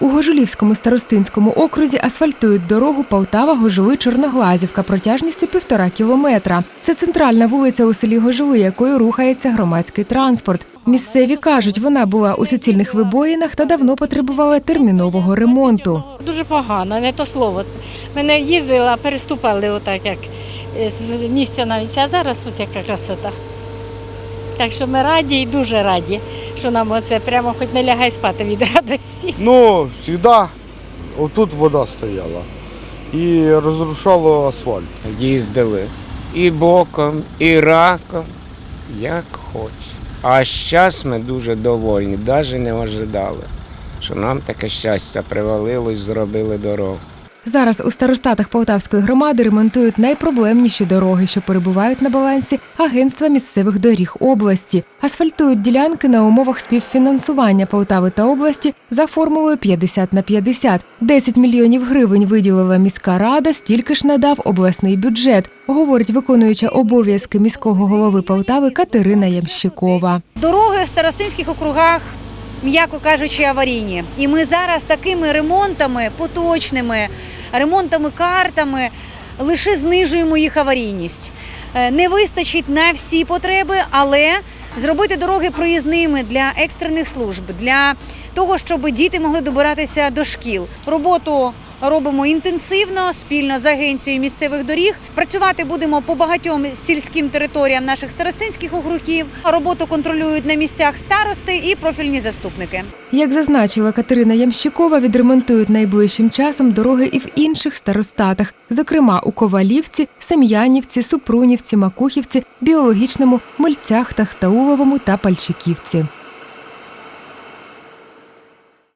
У Гожулівському старостинському окрузі асфальтують дорогу Полтава Гожули Чорноглазівка протяжністю півтора кілометра. Це центральна вулиця у селі Гожули, якою рухається громадський транспорт. Місцеві кажуть, вона була у суцільних вибоїнах та давно потребувала термінового ремонту. Дуже погано, не то слово. Мене їздили, а переступали отак, як е, з місця на місця. А зараз ось яка красота. Так що ми раді і дуже раді, що нам оце прямо хоч не лягай спати від радості. Ну, завжди отут вода стояла і розрушало асфальт. їздили і боком, і раком, як хоч. А зараз ми дуже довольні, навіть не ожидали, що нам таке щастя привалило і зробили дорогу. Зараз у старостатах Полтавської громади ремонтують найпроблемніші дороги, що перебувають на балансі Агентства місцевих доріг області. Асфальтують ділянки на умовах співфінансування Полтави та області за формулою 50 на 50. 10 мільйонів гривень виділила міська рада, стільки ж надав обласний бюджет, говорить виконуюча обов'язки міського голови Полтави Катерина Ямщикова. Дороги в старостинських округах, м'яко кажучи, аварійні. І ми зараз такими ремонтами поточними, ремонтами картами лише знижуємо їх аварійність. Е, Не вистачить на всі потреби, але зробити дороги проїзними для екстрених служб, для того, щоб діти могли добиратися до шкіл. Роботу робимо інтенсивно спільно з агенцією місцевих доріг. Працювати будемо по багатьом сільським територіям наших старостинських округів. Роботу контролюють на місцях старости і профільні заступники. Як зазначила Катерина Ямщикова, відремонтують найближчим часом дороги і в інших старостатах, зокрема у Ковалівці, Сем'янівці, Супрунівці, Макухівці, Біологічному, Мольцях, Тахтауловому та Пальчиківці.